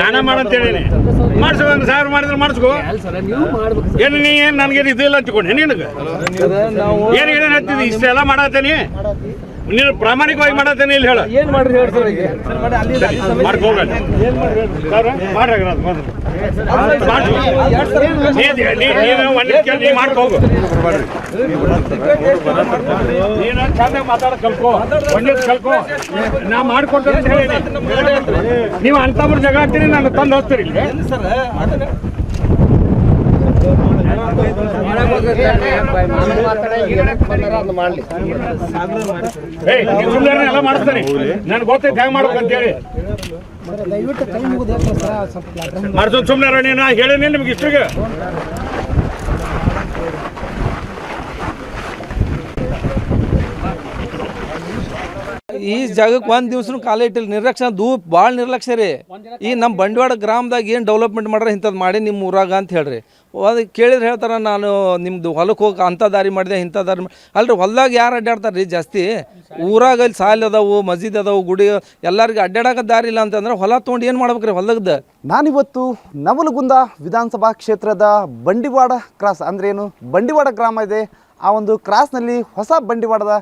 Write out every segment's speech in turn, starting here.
ನಾನ ಮಾಡಂತೇಳಿ ಮಾಡಿಸ್ಕೊ ಒಂದು ಸಾವಿರ ಮಾಡಿದ್ರೆ ಮಾಡಿಸ್ಕೋ. ಏನು ನೀ ಏನು ನನಗೆ ಇದು ಇಲ್ಲ ಅಂತಿಕೊಂಡೆ ನಿನಗೆ ಏನು ಹತ್ತಿದ್ದು ಇಷ್ಟೆಲ್ಲ ಮಾಡತ್ತೇನಿ. ನೀನು ಪ್ರಾಮಾಣಿಕವಾಗಿ ಮಾಡತ್ತೇನೆ ಇಲ್ಲಿ ಹೇಳು. ಏನ್ ಮಾಡ್ರಿ ಹೇಳಿ ಸರ್ ಈಗ? ಮಾಡ್ಕೊ ಹೋಗಲ್ಲ ಮಾಡ್ರಿ ನೀನು ಮಾಡ್ಕೊ ಹೋಗು. ನೀನು ಚಂದ ಮಾತಾಡ ಕಲ್ಕೋ. ಒಂದೇ ಕಲ್ಕೋ. ನಾ ಮಾಡ್ಕೊಡ್ತೇನೆ ಅಂತ ಹೇಳಿ ನೀವು ಅಂತವ್ರ ಜಗ ಹಾಕ್ತೀರಿ ನಾನು ತಂದು ಹೋಗ್ತೀರಿ ಸುಮ್ಮನೆ ಎಲ್ಲ ಮಾಡ್ತಾರೆ ನನ್ಗೆ ಗೊತ್ತೈತೆ ಹೆಂಗೆ ಮಾಡ್ಸೋದು ಸುಮ್ಮನೆ ನೀನು ಹೇಳೇನಿ ನಿಮ್ಗೆ ಇಷ್ಟಿಗೆ ಈ ಜಾಗಕ್ಕೆ ಒಂದು ದಿವ್ಸನು ಕಾಲ ಇಟ್ಟಿಲ್ಲ. ನಿರ್ಲಕ್ಷ್ಯ ದೂ ಭಾಳ ನಿರ್ಲಕ್ಷ್ಯ ರೀ. ಈ ನಮ್ಮ ಬಂಡವಾಳ ಗ್ರಾಮದಾಗ ಏನು ಡೆವಲಪ್ಮೆಂಟ್ ಮಾಡ್ರೆ ಇಂಥದ್ದು ಮಾಡಿ ನಿಮ್ಮ ಊರಾಗ ಅಂತ ಹೇಳ್ರಿ. ಅದು ಕೇಳಿದ್ರೆ ಹೇಳ್ತಾರೆ, ನಾನು ನಿಮ್ಮದು ಹೊಲಕ್ಕೆ ಹೋಗಿ ಅಂಥ ದಾರಿ ಮಾಡಿದೆ, ಇಂಥ ದಾರಿ ಅಲ್ರಿ, ಹೊಲ್ದಾಗ ಯಾರು ಅಡ್ಡಾಡ್ತಾರೆ ರೀ ಜಾಸ್ತಿ? ಊರಾಗ ಅಲ್ಲಿ ಸಾಲ ಅದಾವು, ಮಸೀದ್ ಅದಾವು, ಗುಡಿ, ಎಲ್ಲರಿಗೆ ಅಡ್ಡಾಡಕ್ಕೆ ದಾರಿ ಇಲ್ಲ ಅಂತಂದ್ರೆ ಹೊಲ ತೊಗೊಂಡು ಏನು ಮಾಡ್ಬೇಕು ರೀ ಹೊಲದ ನಾನಿವತ್ತು ನವಲಗುಂದ ವಿಧಾನಸಭಾ ಕ್ಷೇತ್ರದ ಬಂಡಿವಾಡ ಕ್ರಾಸ್ ಅಂದ್ರೆ ಏನು? ಬಂಡಿವಾಡ ಗ್ರಾಮ ಇದೆ. ಆ ಒಂದು ಕ್ರಾಸ್ನಲ್ಲಿ ಹೊಸ ಬಂಡಿವಾಡದ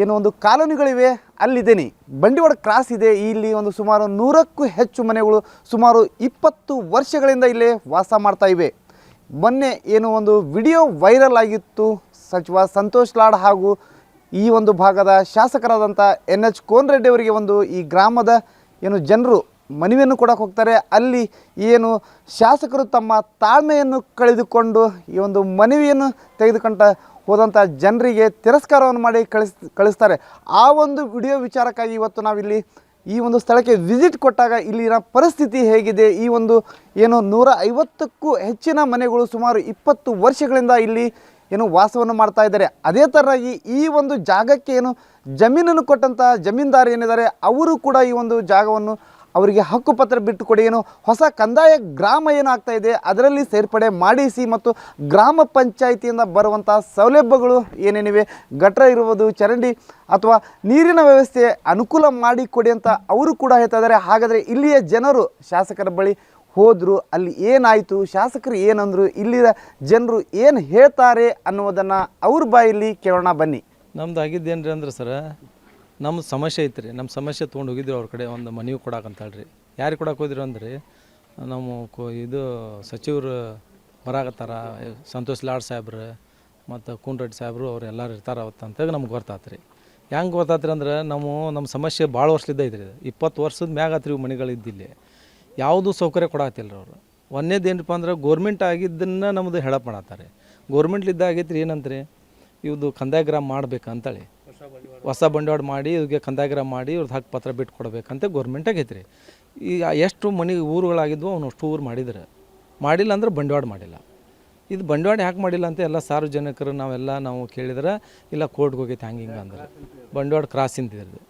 ಏನು ಒಂದು ಕಾಲೋನಿಗಳಿವೆ, ಅಲ್ಲಿದ್ದೇನೆ. ಬಂಡಿವಾಡ ಕ್ರಾಸ್ ಇದೆ. ಇಲ್ಲಿ ಒಂದು ಸುಮಾರು ನೂರಕ್ಕೂ ಹೆಚ್ಚು ಮನೆಗಳು ಸುಮಾರು ಇಪ್ಪತ್ತು ವರ್ಷಗಳಿಂದ ಇಲ್ಲೇ ವಾಸ ಮಾಡ್ತಾ ಇವೆ. ಮೊನ್ನೆ ಏನು ಒಂದು ವಿಡಿಯೋ ವೈರಲ್ ಆಗಿತ್ತು. ಸಚಿವ ಸಂತೋಷ್ ಲಾಡ್ ಹಾಗೂ ಈ ಒಂದು ಭಾಗದ ಶಾಸಕರಾದಂಥ ಎನ್ ಎಚ್ ಕೋನ್ರೆಡ್ಡಿ ಅವರಿಗೆ ಒಂದು ಈ ಗ್ರಾಮದ ಏನು ಜನರು ಮನವಿಯನ್ನು ಕೊಡಕ್ಕೆ ಹೋಗ್ತಾರೆ. ಅಲ್ಲಿ ಏನು ಶಾಸಕರು ತಮ್ಮ ತಾಳ್ಮೆಯನ್ನು ಕಳೆದುಕೊಂಡು ಈ ಒಂದು ಮನವಿಯನ್ನು ತೆಗೆದುಕೊಂಡ ಹೋದಂಥ ಜನರಿಗೆ ತಿರಸ್ಕಾರವನ್ನು ಮಾಡಿ ಕಳಿಸ್, ಕಳಿಸ್ತಾರೆ. ಆ ಒಂದು ವಿಡಿಯೋ ವಿಚಾರಕ್ಕಾಗಿ ಇವತ್ತು ನಾವಿಲ್ಲಿ ಈ ಒಂದು ಸ್ಥಳಕ್ಕೆ ವಿಸಿಟ್ ಕೊಟ್ಟಾಗ ಇಲ್ಲಿನ ಪರಿಸ್ಥಿತಿ ಹೇಗಿದೆ? ಈ ಒಂದು ಏನು ನೂರ ಐವತ್ತಕ್ಕೂ ಹೆಚ್ಚಿನ ಮನೆಗಳು ಸುಮಾರು ಇಪ್ಪತ್ತು ವರ್ಷಗಳಿಂದ ಇಲ್ಲಿ ಏನು ವಾಸವನ್ನು ಮಾಡ್ತಾ ಇದ್ದಾರೆ. ಅದೇ ಥರವಾಗಿ ಈ ಒಂದು ಜಾಗಕ್ಕೆ ಏನು ಜಮೀನನ್ನು ಕೊಟ್ಟಂಥ ಜಮೀನ್ದಾರ ಏನಿದ್ದಾರೆ, ಅವರು ಕೂಡ ಈ ಒಂದು ಜಾಗವನ್ನು ಅವರಿಗೆ ಹಕ್ಕುಪತ್ರ ಬಿಟ್ಟು ಕೊಡಿ ಏನು ಹೊಸ ಕಂದಾಯ ಗ್ರಾಮ ಏನಾಗ್ತಾ ಇದೆ, ಅದರಲ್ಲಿ ಸೇರ್ಪಡೆ ಮಾಡಿಸಿ ಮತ್ತು ಗ್ರಾಮ ಪಂಚಾಯಿತಿಯಿಂದ ಬರುವಂಥ ಸೌಲಭ್ಯಗಳು ಏನೇನಿವೆ, ಗಟ್ರ ಇರುವುದು, ಚರಂಡಿ ಅಥವಾ ನೀರಿನ ವ್ಯವಸ್ಥೆ ಅನುಕೂಲ ಮಾಡಿಕೊಡಿ ಅಂತ ಅವರು ಕೂಡ ಹೇಳ್ತಾ ಇದ್ದಾರೆ. ಹಾಗಾದರೆ ಇಲ್ಲಿಯ ಜನರು, ಶಾಸಕರ ಬಳಿ ಹೋದರು, ಅಲ್ಲಿ ಏನಾಯಿತು, ಶಾಸಕರು ಏನಂದರು, ಇಲ್ಲಿಯ ಜನರು ಏನು ಹೇಳ್ತಾರೆ ಅನ್ನೋದನ್ನು ಅವ್ರ ಬಾಯಲ್ಲಿ ಕೇಳೋಣ ಬನ್ನಿ. ನಮ್ದು ಆಗಿದ್ದೇನ್ರಿ ಅಂದ್ರೆ ಸರ ನಮ್ಮ ಸಮಸ್ಯೆ ಐತ್ರಿ. ನಮ್ಮ ಸಮಸ್ಯೆ ತೊಗೊಂಡು ಹೋಗಿದ್ವಿ ಅವ್ರ ಕಡೆ, ಒಂದು ಮನವಿ ಕೊಡಾಕಂತ ಹೇಳ್ರಿ. ಯಾರಿಗೆ ಕೊಡಕ್ಕೆ ಹೋದಿರಿ ಅಂದ್ರೆ, ನಮ್ಮ ಕೊ ಇದು ಸಚಿವರು ಬರಾಕತ್ತಾರ ಸಂತೋಷ್ ಲಾಡ್ ಸಾಹೇಬ್ರು ಮತ್ತು ಕೂನ್ರೆಡ್ಡಿ ಸಾಹೇಬ್ರು ಅವ್ರು ಎಲ್ಲರೂ ಇರ್ತಾರೆ ಅವತ್ತು ಅಂತ ನಮ್ಗೆ ಗೊತ್ತಾತ್ರಿ. ಹೆಂಗೆ ಗೊತ್ತಾತ್ರಿ ಅಂದ್ರೆ ನಾವು ನಮ್ಮ ಸಮಸ್ಯೆ ಭಾಳ ವರ್ಷದಿಂದ ಐತ್ರಿ ಇಪ್ಪತ್ತು ವರ್ಷದ ಮ್ಯಾಗ ಆತ್ರಿ ಇವು ಮನೆಗಳಿದ್ದಿಲ್ಲಿ ಯಾವುದು ಸೌಕರ್ಯ ಕೊಡತ್ತಿಲ್ಲ ಅವರು. ಒಂದೇದು ಏನಪ್ಪ ಅಂದ್ರೆ, ಗೋರ್ಮೆಂಟ್ ಆಗಿದ್ದನ್ನು ನಮ್ಮದು ಹೇಳಪ್ಪ ಮಾಡತ್ತಾರೆ. ಗೋರ್ಮೆಂಟ್ಲಿದ್ದ ಆಗೈತ್ರಿ ಏನಂತ್ರಿ, ಇವ್ದು ಕಂದಾಯ ಗ್ರಾಮ ಮಾಡ್ಬೇಕಂತೇಳಿ. ಹೊಸ ಬಂಡವಾಳ ಮಾಡಿ ಇವ್ರಿಗೆ ಕಂದಾಗಿರ ಮಾಡಿ ಇವ್ರದ್ದು ಹಕ್ಕು ಪತ್ರ ಬಿಟ್ಟು ಕೊಡಬೇಕಂತ ಗೌರ್ಮೆಂಟ್ ಆಗೈತ್ರಿ ಈಗ ಎಷ್ಟು ಮನೆ ಊರುಗಳಾಗಿದ್ವು ಅವ್ನು ಅಷ್ಟು ಊರು ಮಾಡಿದ್ರೆ. ಮಾಡಿಲ್ಲ ಅಂದ್ರೆ ಬಂಡವಾಳ ಮಾಡಿಲ್ಲ. ಇದು ಬಂಡವಾಳ ಯಾಕೆ ಮಾಡಿಲ್ಲ ಅಂತ ಎಲ್ಲ ಸಾರ್ವಜನಿಕರು ನಾವೆಲ್ಲ ನಾವು ಕೇಳಿದ್ರೆ, ಇಲ್ಲ ಕೋರ್ಟ್ಗೆ ಹೋಗೈತೆ ಹಂಗೆ ಹಿಂಗೆ ಅಂದ್ರೆ. ಬಂಡವಾಳ ಕ್ರಾಸ್ ಇಂತಿದ್ರು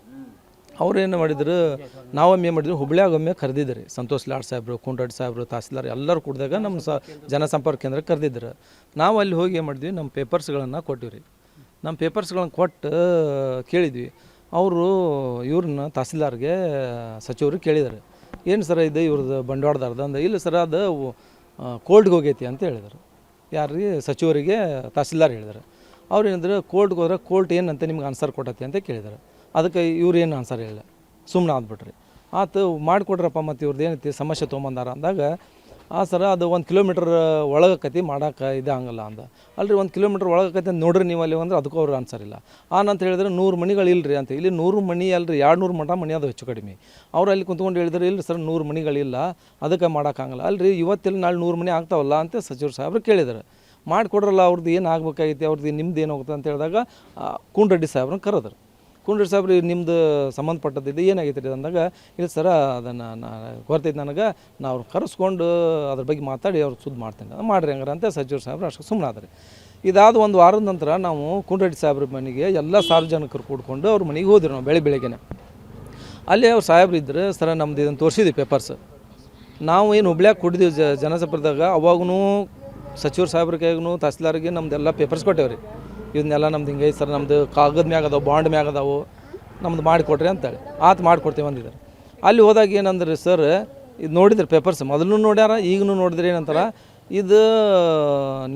ಅವ್ರು ಏನು ಮಾಡಿದ್ರು ನಾವೊಮ್ಮೆ ಮಾಡಿದ್ರು ಹುಬ್ಳಿಯಾಗೊಮ್ಮೆ ಕರೆದಿದ್ರಿ. ಸಂತೋಷ್ ಲಾಡ್ ಸಾಹೇಬ್ರು, ಕುಂಡ್ರಾಡ್ ಸಾಹೇಬ್ರು, ತಹಸೀಲ್ದಾರ್ ಎಲ್ಲರೂ ಕೂಡಿದಾಗ ನಮ್ಮ ಸ, ಜನಸಂಪರ್ಕ ಕೇಂದ್ರ ಕರೆದಿದ್ರು. ನಾವು ಅಲ್ಲಿ ಹೋಗಿ ಏನು ಮಾಡಿದ್ವಿ, ನಮ್ಮ ಪೇಪರ್ಸ್ಗಳನ್ನು ಕೊಟ್ಟಿವ್ರಿ. ನಮ್ಮ ಪೇಪರ್ಸ್ಗಳನ್ನ ಕೊಟ್ಟು ಕೇಳಿದ್ವಿ. ಅವರು ಇವ್ರನ್ನ ತಹಸೀಲ್ದಾರ್ಗೆ ಸಚಿವರು ಕೇಳಿದ್ದಾರೆ. ಏನು ಸರ ಇದು ಇವ್ರದ್ದು ಬಂಡವಾಳದಾರ್ದು ಅಂದ, ಇಲ್ಲ ಸರ, ಅದು ಕೋರ್ಟ್ಗೆ ಹೋಗೈತಿ ಅಂತ ಹೇಳಿದರು. ಯಾರಿಗೆ ಸಚಿವರಿಗೆ ತಹಸೀಲ್ದಾರ್ ಹೇಳಿದ್ದಾರೆ. ಅವ್ರು ಏನಿದ್ರು ಕೋರ್ಟ್ಗೆ ಹೋದ್ರೆ ಕೋರ್ಟ್ ಏನಂತ ನಿಮ್ಗೆ ಆನ್ಸರ್ ಕೊಟ್ಟತಿ ಅಂತ ಕೇಳಿದ್ದಾರೆ. ಅದಕ್ಕೆ ಇವ್ರು ಏನು ಆನ್ಸರ್ ಹೇಳಿಲ್ಲ. ಸುಮ್ಮನೆ ಆದ್ಬಿಟ್ರಿ. ಆತು ಮಾಡಿಕೊಡ್ರಪ್ಪ ಮತ್ತು ಇವ್ರದ್ದು ಏನೈತಿ ಸಮಸ್ಯೆ ತೊಗೊಂಬಂದಾರ ಅಂದಾಗ ಆ ಸರ ಅದು ಒಂದು ಕಿಲೋಮೀಟ್ರ್ ಒಳಗಕತಿ ಮಾಡೋಕೆ ಇದು ಹಂಗಲ್ಲ ಅಂದ. ಅಲ್ರಿ, ಒಂದು ಕಿಲೋಮೀಟ್ರ್ ಒಳಗಕತಿ ಅಂತ ನೋಡ್ರಿ ನೀವು ಅಲ್ಲಿ ಅಂದ್ರೆ ಅದಕ್ಕೂ ಅವ್ರು ಆನ್ಸರ್ ಇಲ್ಲ. ಆನಂತ ಹೇಳಿದ್ರೆ ನೂರು ಮಣಿಗಳು ಇಲ್ರಿ ಅಂತ. ಇಲ್ಲಿ ನೂರು ಮಣಿ ಅಲ್ರಿ ಎರಡು ನೂರು ಮಠ ಮಣಿ ಅದು ಹೆಚ್ಚು ಕಡಿಮೆ. ಅವ್ರು ಅಲ್ಲಿ ಕುಂತ್ಕೊಂಡು ಹೇಳಿದ್ರೆ ಇಲ್ಲ ಸರ್, ನೂರು ಮಣಿಗಳಿಲ್ಲ ಅದಕ್ಕೆ ಮಾಡೋಕ್ಕಾಗಲ್ಲ ಅಲ್ರಿ, ಇವತ್ತಿಲ್ಲ ನಾಳೆ ನೂರು ಮಣಿ ಆಗ್ತಾವಲ್ಲ ಅಂತ ಸಚಿವರು ಸಾಹೇಬ್ರು ಕೇಳಿದ್ದಾರೆ ಮಾಡಿಕೊಡ್ರಲ್ಲ ಅವ್ರದ್ದು ಏನು ಆಗ್ಬೇಕಾಗೈತಿ ಅವ್ರದ್ದು ನಿಮ್ದು ಏನು ಹೋಗುತ್ತೆ ಅಂತ ಹೇಳಿದಾಗ ಕೂನ್ರೆಡ್ಡಿ ಸಾಹೇಬ್ರನ್ನ ಕರೆದ್ರು. ಕುಂಡ್ರಿ ಸಾಹೇಬ್ರಿ ನಿಮ್ದು ಸಂಬಂಧಪಟ್ಟದ್ದು ಏನಾಗೈತೆ ರೀ ಅಂದಾಗ, ಇಲ್ಲ ಸರ, ಅದನ್ನು ಕೊರ್ತೈತೆ ನನಗೆ, ನಾವು ಅವ್ರು ಕರೆಸ್ಕೊಂಡು ಅದ್ರ ಬಗ್ಗೆ ಮಾತಾಡಿ ಅವ್ರು ಸುದ್ದಿ ಮಾಡ್ತೇನೆ. ಮಾಡ್ರಿ ಹಂಗಾರೆ ಅಂತ ಸಚಿವ ಸಾಹೇಬ್ರು ಅಷ್ಟು ಸುಮ್ಮನೆ ಇದಾದ ಒಂದು ವಾರದ ನಂತರ ನಾವು ಕುಂಡ್ರೆಡ್ಡಿ ಸಾಹೇಬ್ರ ಮನೆಗೆ ಎಲ್ಲ ಸಾರ್ವಜನಿಕರು ಕೂಡ್ಕೊಂಡು ಅವ್ರ ಮನೆಗೆ ಹೋದ್ರಿ ನಾವು ಬೆಳೆ ಬೆಳಗ್ಗೆನೆ. ಅಲ್ಲಿ ಅವ್ರು ಸಾಹೇಬ್ರು ಇದ್ದರೆ ಸರ, ನಮ್ದು ಇದನ್ನು ತೋರಿಸಿದ್ವಿ ಪೇಪರ್ಸ್ ನಾವು ಏನು ಹುಬ್ಳ್ಯಾಗ ಕೊಟ್ಟಿದ್ವಿ ಜ ಅವಾಗೂ ಸಚಿವ ಸಾಹೇಬ್ರ ಕೈಗೂ ತಹಸೀಲ್ದಾರ್ಗೆ ನಮ್ದೆಲ್ಲ ಪೇಪರ್ಸ್ ಕೊಟ್ಟೇವ್ರಿ. ಇದನ್ನೆಲ್ಲ ನಮ್ದು ಹಿಂಗೆ ಸರ್ ನಮ್ಮದು ಕಾಗದ ಮ್ಯಾಗ ಅದಾವೆ, ಬಾಂಡ್ ಮ್ಯಾಗ ಅದಾವು, ನಮ್ದು ಮಾಡಿಕೊಡ್ರಿ ಅಂತೇಳಿ. ಆತು ಮಾಡಿಕೊಡ್ತೀವಿ ಅಂದಿದ್ದಾರೆ. ಅಲ್ಲಿ ಹೋದಾಗ ಏನಂದ್ರೆ ಸರ್ ಇದು ನೋಡಿದ್ರೆ ಪೇಪರ್ಸ್ ಮೊದಲು ನೋಡ್ಯಾರ ಈಗಲೂ ನೋಡಿದ್ರೆ ಏನಂತಾರ? ಇದು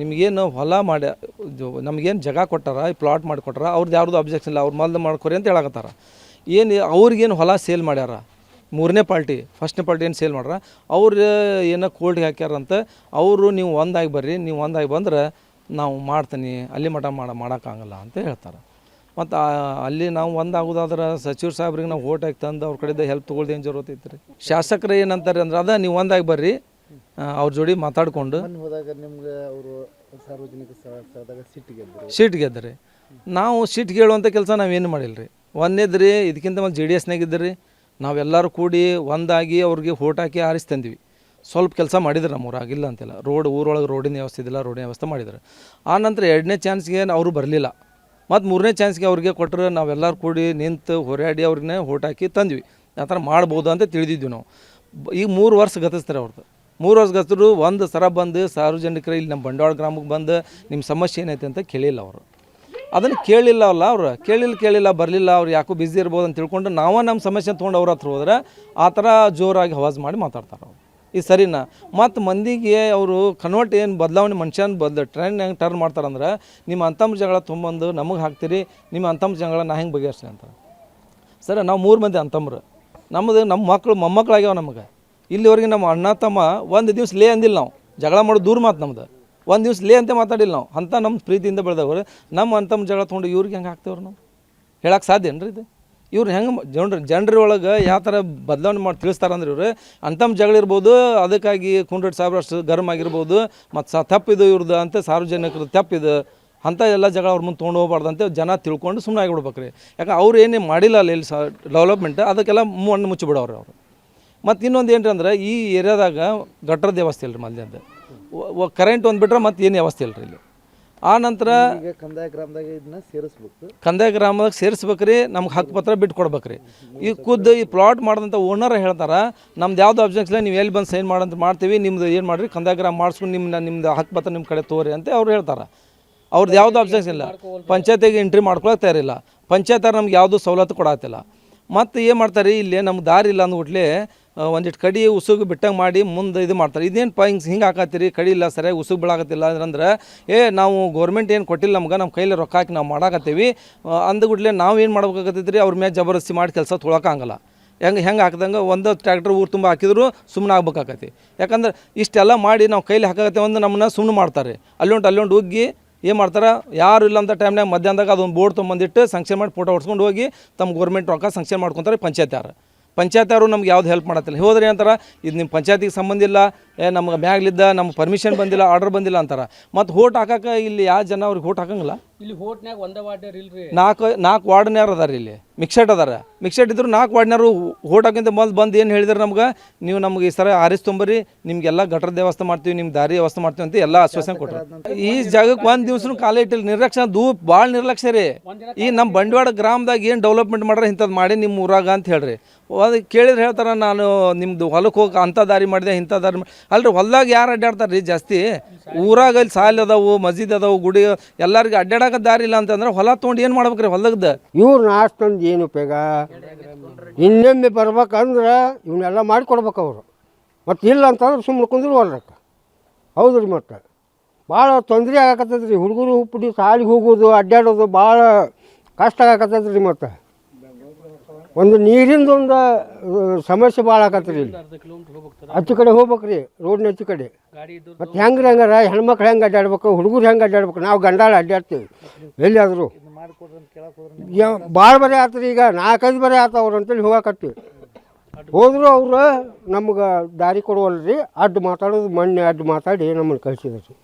ನಿಮಗೇನು ಹೊಲ ಮಾಡಿ ನಮಗೇನು ಜಾಗ ಕೊಟ್ಟಾರ ಪ್ಲಾಟ್ ಮಾಡಿ ಕೊಟ್ಟಾರ ಅವ್ರದ್ದು ಯಾರ್ದು ಅಬ್ಜೆಕ್ಷನ್ ಇಲ್ಲ, ಅವ್ರು ಮೊದಲು ಮಾಡ್ಕೊರಿ ಅಂತ ಹೇಳಕತ್ತಾರ. ಏನು ಅವ್ರಿಗೇನು ಹೊಲ ಸೇಲ್ ಮಾಡ್ಯಾರ? ಮೂರನೇ ಪಾರ್ಟಿ ಫಸ್ಟ್ನೇ ಪಾರ್ಟಿ ಏನು ಸೇಲ್ ಮಾಡ್ರ? ಅವ್ರು ಏನೋ ಕೋಲ್ಡ್ಗೆ ಹಾಕ್ಯಾರಂತ, ಅವರು ನೀವು ಒಂದಾಗಿ ಬರ್ರಿ, ನೀವು ಒಂದಾಗಿ ಬಂದ್ರೆ ನಾವು ಮಾಡ್ತೀನಿ ಅಲ್ಲಿ ಮಠ ಮಾಡ ಮಾಡೋಕ್ಕಾಗಲ್ಲ ಅಂತ ಹೇಳ್ತಾರೆ. ಮತ್ತು ಅಲ್ಲಿ ನಾವು ಒಂದಾಗೋದಾದ್ರೆ ಸಚಿವ ಸಾಹೇಬ್ರಿಗೆ ನಾವು ಓಟ್ ಹಾಕಿ ತಂದು ಅವ್ರ ಕಡೆಯಿಂದ ಹೆಲ್ಪ್ ತೊಗೊಳ್ದು ಏನು ಜರುತ್ತೈತೆ ರೀ ಶಾಸಕರು ಏನಂತಾರೆ ಅಂದ್ರೆ ಅದ ನೀವು ಒಂದಾಗಿ ಬರ್ರಿ ಅವ್ರ ಜೋಡಿ ಮಾತಾಡಿಕೊಂಡು ಹೋದಾಗ ನಿಮ್ಗೆ ಅವರು ಸಾರ್ವಜನಿಕ ಸೀಟ್ ಗೆದ್ರಿ ನಾವು ಸೀಟ್ ಕೇಳುವಂಥ ಕೆಲಸ ನಾವೇನು ಮಾಡಿಲ್ಲ ರೀ ಒಂದೇದ್ರಿ ಇದಕ್ಕಿಂತ ಒಂದು ಜೆ ಡಿ ಎಸ್ನಾಗಿದ್ದರಿ ನಾವೆಲ್ಲರೂ ಕೂಡಿ ಒಂದಾಗಿ ಅವ್ರಿಗೆ ಓಟ್ ಹಾಕಿ ಆರಿಸ್ತಂದ್ವಿ ಸ್ವಲ್ಪ ಕೆಲಸ ಮಾಡಿದ್ರು ನಮ್ಮ ಊರಾಗ ಇಲ್ಲ ಅಂತಿಲ್ಲ. ರೋಡ್, ಊರೊಳಗೆ ರೋಡಿನ ವ್ಯವಸ್ಥೆ ಇದ್ದಿಲ್ಲ ರೋಡಿನ ವ್ಯವಸ್ಥೆ ಮಾಡಿದ್ರು ಆ ನಂತರ ಎರಡನೇ ಚಾನ್ಸ್ಗೆ ಅವರು ಬರಲಿಲ್ಲ. ಮತ್ತು ಮೂರನೇ ಚಾನ್ಸ್ಗೆ ಅವ್ರಿಗೆ ಕೊಟ್ಟರೆ ನಾವೆಲ್ಲರೂ ಕೂಡಿ ನಿಂತು ಹೊರಾಡಿ ಅವ್ರನ್ನೇ ಹಾಕಿ ತಂದ್ವಿ. ಆ ಥರ ಮಾಡ್ಬೋದು ಅಂತ ತಿಳಿದಿದ್ವಿ ನಾವು. ಈಗ ಮೂರು ವರ್ಷ ಗತಿಸ್ತಾರೆ ಅವ್ರದ್ದು ಮೂರು ವರ್ಷ ಗತಿದ್ರು ಒಂದು ಸರ ಬಂದು ಸಾರ್ವಜನಿಕರು ಇಲ್ಲಿ ನಮ್ಮ ಬಂಡವಾಳ ಗ್ರಾಮಕ್ಕೆ ಬಂದು ನಿಮ್ಮ ಸಮಸ್ಯೆ ಏನೈತೆ ಅಂತ ಕೇಳಿಲ್ಲ ಅವರು. ಅದನ್ನು ಕೇಳಿಲ್ಲ ಅಲ್ಲ ಅವರು ಕೇಳಿಲ್ಲ ಕೇಳಿಲ್ಲ, ಬರಲಿಲ್ಲ, ಅವ್ರು ಯಾಕೋ ಬ್ಯುಸಿ ಇರ್ಬೋದು ಅಂತ ತಿಳ್ಕೊಂಡು ನಾವು ನಮ್ಮ ಸಮಸ್ಯೆ ತೊಗೊಂಡು ಅವ್ರ ಹತ್ರ ಹೋದ್ರೆ ಆ ಥರ ಜೋರಾಗಿ ಹವಾಜ್ ಮಾಡಿ ಮಾತಾಡ್ತಾರೆ ಅವ್ರು. ಇದು ಸರಿನಾ? ಮತ್ತು ಮಂದಿಗೆ ಅವರು ಕನ್ವರ್ಟ್ ಏನು ಬದಲಾವಣೆ ಮನುಷ್ಯನ ಬದಲ ಟ್ರೆಂಡ್ ಹೆಂಗೆ ಟರ್ನ್ ಮಾಡ್ತಾರಂದ್ರೆ, ನಿಮ್ಮ ಅಂತಮ ಜಗಳ ತುಂಬಂದು ನಮಗೆ ಹಾಕ್ತೀರಿ, ನಿಮ್ಮ ಅಂತಮ ಜಗಳ ನಾ ಹೆಂಗೆ ಬಗೆಹರಿಸ್ತೀನಿ ಅಂತ. ಸರ್, ನಾವು ಮೂರು ಮಂದಿ ಅಂತಮ್ರು ನಮ್ಮದು ನಮ್ಮ ಮಕ್ಕಳು ಮೊಮ್ಮಕ್ಕಳಾಗ್ಯಾವ ನಮಗೆ. ಇಲ್ಲಿವರೆಗೆ ನಮ್ಮ ಅಣ್ಣ, ತಮ್ಮ ಒಂದು ದಿವ್ಸ ಲೇ ಅಂದಿಲ್ಲ ನಾವು. ಜಗಳ ಮಾಡೋದು ದೂರ ಮಾತು ನಮ್ದು. ಒಂದು ದಿವ್ಸ ಲೇ ಅಂತ ಮಾತಾಡಿಲ್ಲ ನಾವು. ಅಂಥ ನಮ್ಮ ಪ್ರೀತಿಯಿಂದ ಬೆಳೆದವ್ರು. ನಮ್ಮ ಅಂತಮ ಜಗಳ ತೊಗೊಂಡು ಇವ್ರಿಗೆ ಹೆಂಗೆ ಹಾಕ್ತೇವ್ರು ನಾವು? ಹೇಳಕ್ಕೆ ಸಾಧ್ಯ ಏನ್ರಿ ಇದು? ಇವ್ರು ಹೆಂಗೆ ಜನರು ಜನರ ಒಳಗೆ ಯಾವ ಥರ ಬದಲಾವಣೆ ಮಾಡಿ ತಿಳಿಸ್ತಾರಂದ್ರೆ ಇವರು ಅಂತಮ್ ಜಗಳ ಇರ್ಬೋದು, ಅದಕ್ಕಾಗಿ ಕುಂಡ್ರೆಡ್ ಸಾವಿರ ಅಷ್ಟು ಗರಂ ಆಗಿರ್ಬೋದು, ಮತ್ತು ಸ ತಪ್ಪಿದು ಇವ್ರದ್ದು ಅಂತ ಸಾರ್ವಜನಿಕರು ತಪ್ಪಿದು ಅಂಥ ಎಲ್ಲ ಜಗಳ ಅವ್ರ ಮುಂದೆ ತೊಗೊಂಡು ಹೋಗ್ಬಾರ್ದಂತೆ ಜನ ತಿಳ್ಕೊಂಡು ಸುಮ್ಮನೆ ಆಗಿಬಿಡ್ಬೇಕು ರೀ. ಯಾಕಂದ್ರೆ ಅವ್ರು ಏನೇ ಮಾಡಿಲ್ಲ ಅಲ್ಲಿ ಇಲ್ಲಿ ಸ ಡೆವಲಪ್ಮೆಂಟ್ ಅದಕ್ಕೆಲ್ಲ ಮಣ್ಣು ಮುಚ್ಚಿಬಿಡೋರು ಅವರು. ಮತ್ತು ಇನ್ನೊಂದು ಏನು ಅಂದ್ರೆ ಈ ಏರಿಯಾದಾಗ ಗಟ್ಟರದ ವ್ಯವಸ್ಥೆ ಇಲ್ಲ ರೀ ಮಲ್ಯದ ಕರೆಂಟ್ ಒಂದು ಬಿಟ್ರೆ ಮತ್ತೆ ಏನು ವ್ಯವಸ್ಥೆ ಇಲ್ಲ ರೀ ಇಲ್ಲಿ. ಆ ನಂತರ ಈಗ ಕಂದಾಯ ಗ್ರಾಮದಾಗ ಇದನ್ನ ಸೇರಿಸ್ಬೇಕು. ಕಂದಾಯ ಗ್ರಾಮದಾಗ ಸೇರಿಸ್ಬೇಕ್ರಿ ನಮ್ಗೆ ಹಕ್ಕು ಪತ್ರ ಬಿಟ್ಟು ಕೊಡ್ಬೇಕ್ರಿ ಈ ಖುದ್ದು ಈ ಪ್ಲಾಟ್ ಮಾಡಿದಂಥ ಓನರ್ ಹೇಳ್ತಾರೆ ನಮ್ದು ಯಾವ್ದು ಅಬ್ಜೆಕ್ಷನ್ ನೀವು ಎಲ್ಲಿ ಬಂದು ಸೈನ್ ಮಾಡಂತ ಮಾಡ್ತೀವಿ ನಿಮ್ದು ಏನು ಮಾಡಿರಿ ಕಂದಾಯ ಗ್ರಾಮ ಮಾಡಿಸ್ಕೊಂಡು ನಿಮ್ಮ ನಿಮ್ದು ಹಕ್ಕು ಪತ್ರ ನಿಮ್ಮ ಕಡೆ ತೋರಿ ಅಂತ ಅವ್ರು ಹೇಳ್ತಾರೆ. ಅವ್ರದ್ದು ಯಾವುದು ಅಬ್ಜೆಕ್ಷನ್ ಇಲ್ಲ. ಪಂಚಾಯತಿಗೆ ಎಂಟ್ರಿ ಮಾಡ್ಕೊಳಕ್ಕೆ ತಯಾರಿಲ್ಲ. ಪಂಚಾಯತಾರ ನಮ್ಗೆ ಯಾವುದು ಸವಲತ್ತು ಕೊಡತ್ತಿಲ್ಲ ಮತ್ತು ಏನು ಮಾಡ್ತಾರೆ, ಇಲ್ಲಿ ನಮ್ಗೆ ದಾರಿ ಇಲ್ಲ ಅಂದ್ಬಿಟ್ಲೆ ಒಂದಿಷ್ಟು ಕಡಿ ಉಸುಗು ಬಿಟ್ಟಂಗೆ ಮಾಡಿ ಮುಂದೆ ಇದು ಮಾಡ್ತಾರೆ. ಇದೇನು ಹಿಂಗೆ ಹಿಂಗೆ ಹಾಕತ್ತೀರಿ? ಕಡಿ ಇಲ್ಲ, ಸರಿಯಾಗಿ ಉಸುಗು ಬೀಳಾಕತ್ತಿಲ್ಲ ಅಂದ್ರೆ ಏ, ನಾವು ಗೌರ್ಮೆಂಟ್ ಏನು ಕೊಟ್ಟಿಲ್ಲ ನಮ್ಗೆ ನಮ್ಮ ಕೈಲಿ ರೊಕ್ಕ ಹಾಕಿ ನಾವು ಮಾಡಾಕತ್ತೀವಿ. ಅಂದ್ಬಿಟ್ಲೆ ನಾವು ಏನು ಮಾಡ್ಬೇಕಾಗತ್ತೈತ್ರಿ ಅವ್ರ ಮೇಲೆ ಜಬರ್ದಸ್ತಿ ಮಾಡಿ ಕೆಲಸ ತೊಗೊಳಕ್ಕಾಗಲ್ಲ ಹೆಂಗೆ ಹೆಂಗೆ ಹಾಕ್ದಂಗೆ ಒಂದು ಟ್ರ್ಯಾಕ್ಟರ್ ಊರು ತುಂಬ ಹಾಕಿದ್ರು ಸುಮ್ಮನೆ ಆಗ್ಬೇಕಾಕತಿ ಯಾಕಂದ್ರೆ ಇಷ್ಟೆಲ್ಲ ಮಾಡಿ ನಾವು ಕೈಲಿ ಹಾಕಾಗತ್ತೆ ಒಂದು ನಮ್ಮನ್ನ ಸುಮ್ಮನೆ ಮಾಡ್ತಾರೆ. ಅಲ್ಲೊಂಟು ಅಲ್ಲೊಂಟು ಉಗ್ಗಿ ಏನು ಮಾಡ್ತಾರೆ? ಯಾರು ಇಲ್ಲ ಅಂತ ಟೈಮ್ನಾಗ ಮಧ್ಯಾಹ್ನದಾಗ ಅದೊಂದು ಬೋರ್ಡ್ ತೊಗೊಂಬಂದಿಟ್ಟು ಸಂಕ್ಷನ್ ಮಾಡಿ ಫೋಟೋ ಹೊಡ್ಸ್ಕೊಂಡು ಹೋಗಿ ತಮ್ಮ ಗೌರ್ಮೆಂಟ್ ರೊಕ್ಕ ಸಂಕ್ಷನ್ ಮಾಡ್ಕೊತಾರೆ ಪಂಚಾಯತ್ ಯಾರು ಪಂಚಾಯತ್ ಯಾರು ನಮ್ಗೆ ಯಾವ್ದು ಹೆಲ್ಪ್ ಮಾಡತ್ತಿಲ್ಲ. ಹೋದ್ರೆ ಏನಂತಾರೆ? ಇದು ನಿಮ್ಮ ಪಂಚಾಯತಿಗೆ ಸಂಬಂಧ ಇಲ್ಲ, ಏ ನಮ್ಗೆ ಮ್ಯಾಗ್ಲಿದ್ದ ನಮ್ಮ ಪರ್ಮಿಷನ್ ಬಂದಿಲ್ಲ ಆರ್ಡರ್ ಬಂದಿಲ್ಲ ಅಂತಾರೆ. ಮತ್ತು ಹೋಟ್ ಹಾಕಕ್ಕೆ ಇಲ್ಲಿ ಯಾವ ಜನ ಅವ್ರಿಗೆ ಹೋಟ್ ಹಾಕಂಗಿಲ್ಲ? ಇಲ್ಲಿ ಹೋಟ್ನ್ಯಾಗ ಒಂದೇ ಇಲ್ರಿ. ನಾಲ್ಕು ನಾಲ್ಕು ವಾರ್ಡ್ನ್ಯಾರು ಅದಾರ ಇಲ್ಲಿ. ಮಿಕ್ಸೆಟ್ ಅದಾರ. ಮಿಕ್ಸೆಟ್ ಇದ್ರು ನಾಲ್ಕು ವಾರ್ಡ್ನ್ಯಾರು ಓಟ್ ಹಾಕಿಂತ ಮೊದಲು ಬಂದು ಏನು ಹೇಳಿದ್ರು ನಮ್ಗೆ? ನೀವು ನಮ್ಗೆ ಈ ಸರ ಆರಿಸ್ ತೊಂಬರಿ ನಿಮ್ಗೆಲ್ಲ ಗಟರ ವ್ಯವಸ್ಥೆ ಮಾಡ್ತೀವಿ ನಿಮ್ಮ ದಾರಿ ವ್ಯವಸ್ಥೆ ಮಾಡ್ತೀವಿ ಅಂತ ಎಲ್ಲ ಆಶ್ವಾಸನೆ ಕೊಟ್ಟರು ಈ ಜಾಗಕ್ಕೆ ಒಂದು ದಿವ್ಸನೂ ಕಾಲ ಇಟ್ಟಿಲ್ಲ. ನಿರ್ಲಕ್ಷ್ಯ ದೂಪ್ ಭಾಳ ನಿರ್ಲಕ್ಷ್ಯ ರೀ. ಈ ನಮ್ಮ ಬಂಡವಾಳ ಗ್ರಾಮದಾಗ ಏನು ಡೆವಲಪ್ಮೆಂಟ್ ಮಾಡ್ರೆ ಇಂಥದ್ದು ಮಾಡಿ ನಿಮ್ಮ ಊರಾಗ ಅಂತ ಹೇಳ್ರಿ. ಅದು ಕೇಳಿದ್ರೆ ಹೇಳ್ತಾರೆ ನಾನು ನಿಮ್ಮದು ಹೊಲಕ್ಕೆ ಹೋಗಿ ಅಂಥ ದಾರಿ ಮಾಡಿದೆ ಇಂಥ ದಾರಿ ಮಾಡಿ ಅಲ್ರಿ ಹೊಲ್ದಾಗ ಯಾರು ಅಡ್ಡಾಡ್ತಾರೆ ರೀ ಜಾಸ್ತಿ? ಊರಾಗ ಇಲ್ಲಿ ಸಾಲ ಅದಾವು ಮಸ್ಜಿದ್ ಅದಾವು ಗುಡಿ ಎಲ್ಲರಿಗೆ ಅಡ್ಡಾಡಕ್ಕೆ ದಾರಿ ಇಲ್ಲ ಅಂತಂದ್ರೆ ಹೊಲ ತೊಗೊಂಡು ಏನು ಮಾಡ್ಬೇಕ್ರಿ ಹೊಲಗದ? ಇವ್ರು ನಾಷ್ಟೊಂದು ಏನು ಉಪಯೋಗ? ಇನ್ನೊಮ್ಮೆ ಬರ್ಬೇಕಂದ್ರೆ ಇವನ್ನೆಲ್ಲ ಮಾಡಿಕೊಡ್ಬೇಕು ಅವರು. ಮತ್ತು ಇಲ್ಲ ಅಂತಂದ್ರೆ ಸುಮ್ಮನೆ ಕುಂದ್ರು ಹೊರ್ರಕ್ಕೆ ಹೌದು ರೀ ಮತ್ತು? ಭಾಳ ತೊಂದರೆ ಆಗಕತ್ತದ್ರಿ. ಹುಡುಗರು ಹುಪ್ಪಡಿ ಸಾಲಿಗೆ ಹೋಗೋದು ಅಡ್ಡಾಡೋದು ಭಾಳ ಕಷ್ಟ ಆಗಕತ್ತದ್ರಿ ಮತ್ತು? ಒಂದು ನೀರಿಂದು ಒಂದು ಸಮಸ್ಯೆ ಭಾಳ ಆಗತ್ತೆ ರೀ ಇಲ್ಲಿ ಆಚೆ ಕಡೆ ಹೋಗ್ಬೇಕ್ರಿ ರೋಡ್ನ ಆಚೆ ಕಡೆ. ಗಾಡಿ ಇದ್ದು ಮತ್ತು ಹೆಂಗೆ ರೀ ಹಂಗಾರ ಹೆಣ್ಮಕ್ಳು ಹೆಂಗೆ ಅಡ್ಡಾಡ್ಬೇಕು ಹುಡುಗರು ಹೆಂಗೆ ಅಡ್ಡಾಡ್ಬೇಕು ನಾವು ಗಂಡಾಳ ಅಡ್ಡಾಡ್ತೀವಿ ಎಲ್ಲಿಯಾದರೂ. ಭಾಳ ಬರೀ ಆತ್ರಿ ಈಗ ನಾಲ್ಕೈದು ಬರೀ ಆತ ಅವ್ರು ಅಂತೇಳಿ ಹೋಗಾಕತ್ತೀವಿ. ಹೋದರೂ ಅವರು ನಮ್ಗೆ ದಾರಿ ಕೊಡುವಲ್ರಿ ಅಡ್ಡು ಮಾತಾಡೋದು ಮೊನ್ನೆ ಅಡ್ಡು ಮಾತಾಡಿ ನಮ್ಮನ್ನು ಕಳಿಸಿದ್ರು.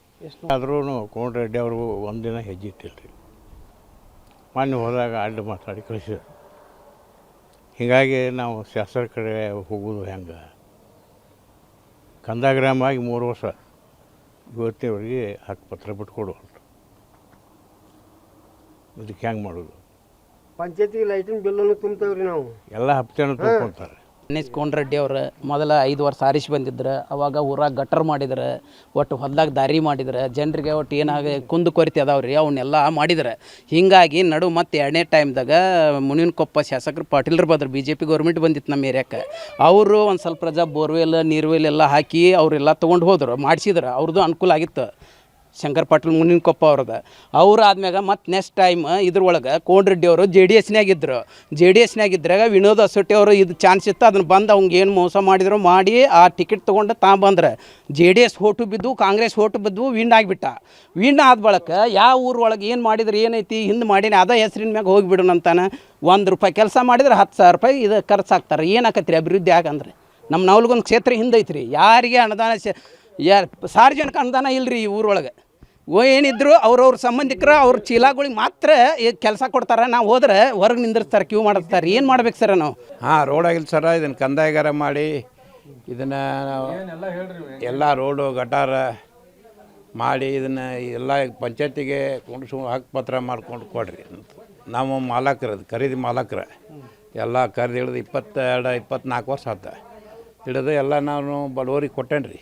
ಆದ್ರೂ ರೆಡ್ಡಿ ಅವರು ಒಂದಿನ ಹೆಜ್ಜೆ ಇಟ್ಟಿಲ್ಲ ರೀ ಮೊನ್ನೆ ಹೋದಾಗ ಅಡ್ಡ ಮಾತಾಡಿ ಕಳಿಸಿದ್ರು. ಹೀಗಾಗಿ ನಾವು ಶಾಸ್ತ್ರ ಕಡೆ ಹೋಗೋದು ಹೆಂಗೆ? ಕಂದ ಗ್ರಾಮ ಆಗಿ ಮೂರು ವರ್ಷ ಇವತ್ತಿನವರೆಗೆ ಪತ್ರ ಬಿಟ್ಕೊಡು ಇದಕ್ಕೆ ಹೆಂಗೆ ಮಾಡೋದು? ಪಂಚಾಯತಿ ಲೈಟಿನ ಬಿಲ್ಲನ್ನು ತುಂಬ್ತೇವೆ ರೀ ನಾವು. ಎಲ್ಲ ಹಪ್ತೆಯನ್ನು ತೊಗೊಂತಾರೆ ಎಸ್ ಕೋನರೆಡ್ಡಿ ಅವರು ಮೊದಲ ಐದು ವರ್ಷ ಆರಿಸಿ ಬಂದಿದ್ರು. ಅವಾಗ ಊರಾಗ ಗಟ್ಟರ್ ಮಾಡಿದ್ರು. ಒಟ್ಟು ಹೊಲ್ದಾಗ ದಾರಿ ಮಾಡಿದ್ರು. ಜನರಿಗೆ ಒಟ್ಟು ಏನಾಗ ಕುಂದು ಕೊರತೆ ಅದಾವ್ರಿ ಅವನ್ನೆಲ್ಲ ಮಾಡಿದ್ರು. ಹೀಗಾಗಿ ನಡು ಮತ್ತು ಎರಡನೇ ಟೈಮ್ದಾಗ ಮುನಿನಕೊಪ್ಪ ಶಾಸಕರು ಪಾಟೀಲ್ರು ಬಂದರು ಬಿ ಜೆ ಪಿ ಗೌರ್ಮೆಂಟ್ ಬಂದಿತ್ತು ನಮ್ಮ ಏರಿಯಾಕ್ಕೆ ಅವರು ಒಂದು ಸ್ವಲ್ಪ ಪ್ರಜಾ ಬೋರ್ವೆಲ್, ನೀರ್ವೆಲ್ ಎಲ್ಲ ಹಾಕಿ ಅವರೆಲ್ಲ ತೊಗೊಂಡು ಹೋದರು, ಮಾಡಿಸಿದ್ರು. ಅವ್ರದ್ದು ಅನುಕೂಲ ಆಗಿತ್ತು. ಶಂಕರ್ ಪಾಟೀಲ್ ಮುನಿನಕೊಪ್ಪ ಅವ್ರದ ಅವ್ರು ಆದ್ಮ್ಯಾಗ ಮತ್ತೆ ನೆಕ್ಸ್ಟ್ ಟೈಮ್ ಇದ್ರೊಳಗೆ ಕೋನರೆಡ್ಡಿ ಅವರು ಜೆ ಡಿ ಎಸ್ನ್ಯಾಗ ಇದ್ರು ಜೆ ಡಿ ಎಸ್ನ್ಯಾಗ ಇದ್ರಾಗ ವಿನೋದ್ ಅಸೋಟಿ ಅವರು ಇದು ಚಾನ್ಸ್ ಇತ್ತು. ಅದನ್ನ ಬಂದು ಅವ್ಗೆ ಏನು ಮೋಸ ಮಾಡಿದ್ರು ಮಾಡಿ ಆ ಟಿಕೆಟ್ ತೊಗೊಂಡು ತಾ ಬಂದ್ರೆ. ಜೆ ಡಿ ಎಸ್ ಹೋಟು ಬಿದ್ದು, ಕಾಂಗ್ರೆಸ್ ಹೋಟು ಬಿದ್ದು ವಿನ್ ಆಗಿಬಿಟ್ಟ. ವಿನ್ ಆದ ಬಳಕ ಯಾವ ಊರೊಳಗೆ ಏನು ಮಾಡಿದ್ರೆ, ಏನೈತಿ, ಹಿಂದೆ ಮಾಡಿನಿ, ಅದ ಹೆಸರಿನ ಮ್ಯಾಗ ಹೋಗಿಬಿಡೋಣ ಅಂತಾನೆ ಒಂದು ರೂಪಾಯಿ ಕೆಲಸ ಮಾಡಿದ್ರೆ ಹತ್ತು ಸಾವಿರ ರೂಪಾಯಿ ಇದು ಖರ್ಚಾಗ್ತಾರೆ. ಏನಾಕತ್ರಿ ಅಭಿವೃದ್ಧಿ ಆಗಂದ್ರೆ? ನಮ್ಮ ನವಲ್ಗೊಂದು ಕ್ಷೇತ್ರ ಹಿಂದೈತ್ರಿ. ಯಾರಿಗೆ ಅನುದಾನ ಯಾರು ಸಾರ್ವಜನಿಕ ಅನುದಾನ ಇಲ್ಲರಿ ಈ ಊರೊಳಗೆ. ಓ ಏನಿದ್ರು ಅವ್ರವ್ರ ಸಂಬಂಧಿಕರು ಅವ್ರ ಚೀಲಗಳಿಗೆ ಮಾತ್ರ ಕೆಲಸ ಕೊಡ್ತಾರೆ. ನಾವು ಹೋದ್ರೆ ಹೊರಗೆ ನಿಂದಿರ್ತಾರೆ ಕ್ಯೂ ಮಾಡಿಸ್ತಾರೆ. ಏನು ಮಾಡ್ಬೇಕು ಸರ ನಾವು? ಹಾಂ, ರೋಡ್ ಆಗಿಲ್ಲ ಸರ ಇದನ್ನು ಕಂದಾಯಗಾರ ಮಾಡಿ, ಇದನ್ನು ಎಲ್ಲ ರೋಡು ಗಟಾರ ಮಾಡಿ, ಇದನ್ನು ಎಲ್ಲ ಪಂಚಾಯತಿಗೆ ಕೊಂಡ್ಸು ಹಕ್ಕುಪತ್ರ ಮಾಡ್ಕೊಂಡು ಕೊಡ್ರಿ. ನಾವು ಮಾಲಕರದು ಖರೀದಿ ಮಾಲಕರ. ಎಲ್ಲ ಕರೆದು ಹಿಡಿದು ಇಪ್ಪತ್ತೆರಡು ಇಪ್ಪತ್ನಾಲ್ಕು ವರ್ಷ ಆತ. ಹಿಡಿದು ಎಲ್ಲ ನಾನು ಬಡವರಿಗೆ ಕೊಟ್ಟೇನ್ರಿ.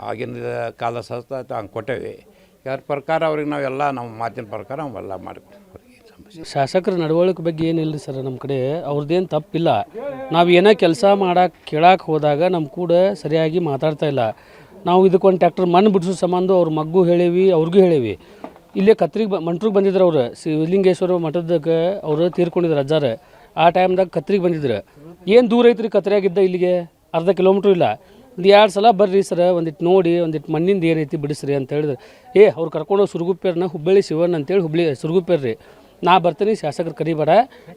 ಆಗಿನ ಕಾಲ ಸಸ್ತ ಹಂಗೆ ಕೊಟ್ಟೇವಿ. ಯಾರ ಪ್ರಕಾರ ಅವ್ರಿಗೆ ನಾವೆಲ್ಲ ನಮ್ಮ ಮಾತಿನ ಪ್ರಕಾರ ಅವೆಲ್ಲ ಮಾಡಿಕೊಡ್ತೀವಿ ಶಾಸಕರ ನಡವಳಿಕೆ ಬಗ್ಗೆ ಏನಿಲ್ಲ ಸರ್ ನಮ್ಮ ಕಡೆ? ಅವ್ರದ್ದೇನು ತಪ್ಪಿಲ್ಲ. ನಾವು ಏನೋ ಕೆಲಸ ಮಾಡಕ್ಕೆ ಕೇಳಕ್ಕೆ ಹೋದಾಗ ನಮ್ಮ ಕೂಡ ಸರಿಯಾಗಿ ಮಾತಾಡ್ತಾ ಇಲ್ಲ. ನಾವು ಇದಕ್ಕೊಂದು ಟ್ಯಾಕ್ಟರ್ ಮಣ್ಣು ಬಿಡಿಸೋ ಸಂಬಂಧ ಅವ್ರ ಮಗ್ಗು ಹೇಳೇವಿ, ಅವ್ರಿಗೂ ಹೇಳೇವಿ. ಇಲ್ಲೇ ಕತ್ರಿಗೆ ಬ, ಮಂಟ್ರಿಗೆ ಬಂದಿದ್ರು ಅವರು. ಶಿವಲಿಂಗೇಶ್ವರ ಮಠದಕ್ಕೆ ಅವರು ತೀರ್ಕೊಂಡಿದ್ರು ಅಜ್ಜಾರ. ಆ ಟೈಮ್ದಾಗ ಕತ್ರಿಗೆ ಬಂದಿದ್ರು. ಏನು ದೂರ ಐತ್ರಿ ಕತ್ರಿಯಾಗಿದ್ದ ಇಲ್ಲಿಗೆ? ಅರ್ಧ ಕಿಲೋಮೀಟ್ರ್ ಇಲ್ಲ. ಒಂದು ಎರಡು ಸಲ ಬರ್ರಿ ಸರ್ ಒಂದಿಟ್ಟು ನೋಡಿ ಒಂದಿಟ್ಟು ಮಣ್ಣಿಂದ ಏನೈತಿ ಬಿಡಿಸ್ರಿ ಅಂತ ಹೇಳಿದ್ರು. ಏ, ಅವ್ರು ಕರ್ಕೊಂಡು ಸುರುಗುಪ್ಪೇರ್ನ ಹುಬ್ಬಳ್ಳಿ ಶಿವಣ್ಣ ಅಂತೇಳಿ ಹುಬ್ಬಳ್ಳಿ ಸುರುಗುಪ್ಪೇರ್ರಿ ನಾ ಬರ್ತೀನಿ, ಶಾಸಕರು ಕರಿಬೇಡ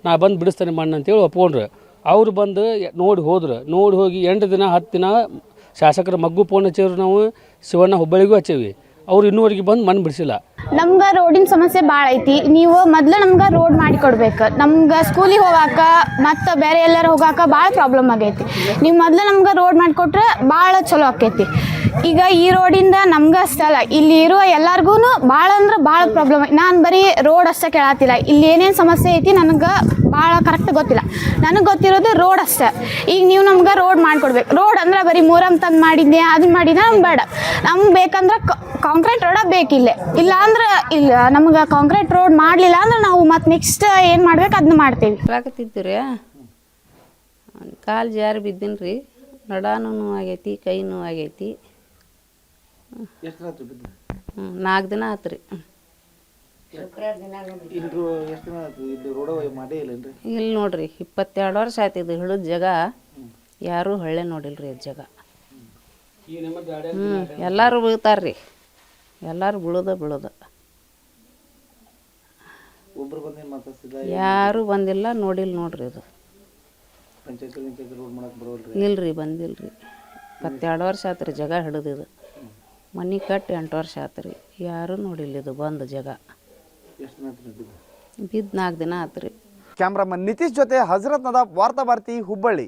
ನಾ ಬಂದು ಬಿಡಿಸ್ತೇನೆ ಮಣ್ಣು ಅಂತೇಳಿ ಒಪ್ಕೊಂಡ್ರು. ಅವ್ರು ಬಂದು ನೋಡಿ ಹೋದ್ರು. ನೋಡಿ ಹೋಗಿ ಎಂಟು ದಿನ, ಹತ್ತು ದಿನ ಶಾಸಕರ ಮಗ್ಗು ಫೋನ್ ಹಚ್ಚೇವ್ರು ನಾವು, ಶಿವಣ್ಣ ಹುಬ್ಬಳ್ಳಿಗೂ ಹಚ್ಚೇವಿ. ಅವ್ರು ಇನ್ನೂವರೆಗೆ ಬಂದು ಮಣ್ಣು ಬಿಡಿಸಿಲ್ಲ. ನಮ್ಗೆ ರೋಡಿನ ಸಮಸ್ಯೆ ಭಾಳ ಐತಿ. ನೀವು ಮೊದ್ಲು ನಮ್ಗೆ ರೋಡ್ ಮಾಡಿ ಕೊಡ್ಬೇಕು. ನಮ್ಗೆ ಸ್ಕೂಲಿಗೆ ಹೋಗಾಕ ಮತ್ತು ಬೇರೆ ಎಲ್ಲರೂ ಹೋಗಾಕ ಭಾಳ ಪ್ರಾಬ್ಲಮ್ ಆಗೈತಿ. ನೀವು ಮೊದ್ಲು ನಮ್ಗೆ ರೋಡ್ ಮಾಡಿಕೊಟ್ರೆ ಭಾಳ ಚಲೋ ಆಕೈತಿ. ಈಗ ಈ ರೋಡಿಂದ ನಮ್ಗೆ ಅಷ್ಟಲ್ಲ ಇಲ್ಲಿ ಇರುವ ಎಲ್ಲಾರ್ಗು ಭಾಳ ಅಂದ್ರೆ ಭಾಳ ಪ್ರಾಬ್ಲಮ್ ನಾನು ಬರೀ ರೋಡ್ ಅಷ್ಟೇ ಕೇಳತ್ತಿಲ್ಲ ಇಲ್ಲಿ ಏನೇನು ಸಮಸ್ಯೆ ಐತಿ ನನಗೆ ಭಾಳ ಕರೆಕ್ಟ್ ಗೊತ್ತಿಲ್ಲ. ನನಗೆ ಗೊತ್ತಿರೋದು ರೋಡ್ ಅಷ್ಟೇ. ಈಗ ನೀವು ನಮ್ಗೆ ರೋಡ್ ಮಾಡ್ಕೊಡ್ಬೇಕು ರೋಡ್ ಅಂದ್ರೆ ಬರೀ ಮೂರಮ್ ತಂದು ಮಾಡಿದ್ದೆ ಅದನ್ನ ಮಾಡಿದ್ದೆ ನಮ್ಗೆ ಬೇಡ. ನಮ್ಗೆ ಬೇಕಂದ್ರೆ ಕಾಂಕ್ರೀಟ್ ರೋಡ ಬೇಕಿಲ್ಲ. ಇಲ್ಲ ಅಂದ್ರೆ ಇಲ್ಲ ನಮ್ಗೆ ಕಾಂಕ್ರೀಟ್ ರೋಡ್ ಮಾಡಲಿಲ್ಲ ಅಂದ್ರೆ ನಾವು ಮತ್ತೆ ನೆಕ್ಸ್ಟ್ ಏನು ಮಾಡ್ಬೇಕು ಅದನ್ನ ಮಾಡ್ತೀವಿ. ಬರಾಕತ್ತಿದ್ದು ಕಾಲು ಜಾರಿ ಬಿದ್ದೀನಿ ರೀ ನಡಾನು ಆಗೈತಿ. ಕೈ ನೋವು ಆಗೈತಿ ನಾಲ್ಕು ದಿನ ಆತು ರೀ ಇಲ್ಲಿ ನೋಡ್ರಿ ಇಪ್ಪತ್ತೆರಡು ವರ್ಷ ಆಯ್ತು ಇದು ಹಿಡಿದ ಜಾಗ. ಯಾರೂ ಹಳ್ಳೆ ನೋಡಿಲ್ರಿ ಅದು ಜಾಗ. ಹ್ಞೂ ಎಲ್ಲರೂ ಬೀಳ್ತಾರ್ರಿ. ಎಲ್ಲರೂ ಬೀಳೋದ ಬೀಳೋದ. ಯಾರೂ ಬಂದಿಲ್ಲ ನೋಡಿಲ್ಲ ನೋಡ್ರಿ ಇದು ಇಲ್ರಿ ಬಂದಿಲ್ರಿ. ಹತ್ತೆರಡು ವರ್ಷ ಆತ್ರಿ ರೀ ಜಾಗ ಹಿಡಿದು ಇದು ಮನೆ ಕಟ್ಟಿ ಎಂಟು ವರ್ಷ ಆತ್ರಿ. ಯಾರು ಯಾರೂ ನೋಡಿಲ್ಲ ಇದು ಬಂದು ಜಾಗ. ಬಿದ್ದು? ನಾಲ್ಕು ದಿನ ಆತ್ರಿ. ಕ್ಯಾಮ್ರಾಮನ್ ನಿತೀಶ್ ಜೊತೆ ಹಜರತ್ ನದಾಬ್ ವಾರ್ತಾ ಭಾರತಿ ಹುಬ್ಬಳ್ಳಿ.